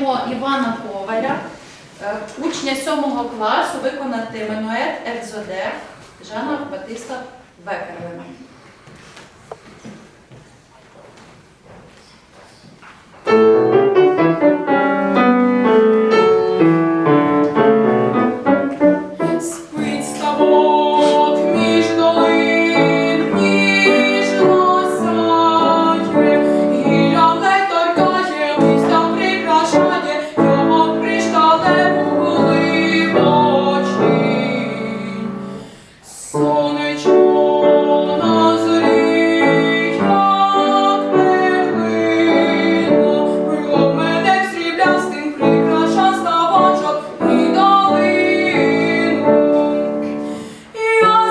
Запрошуємо Івана Коваля, е, учня 7 класу, виконати Менует екзоде Жана Батиста Бекерлина.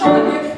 show you.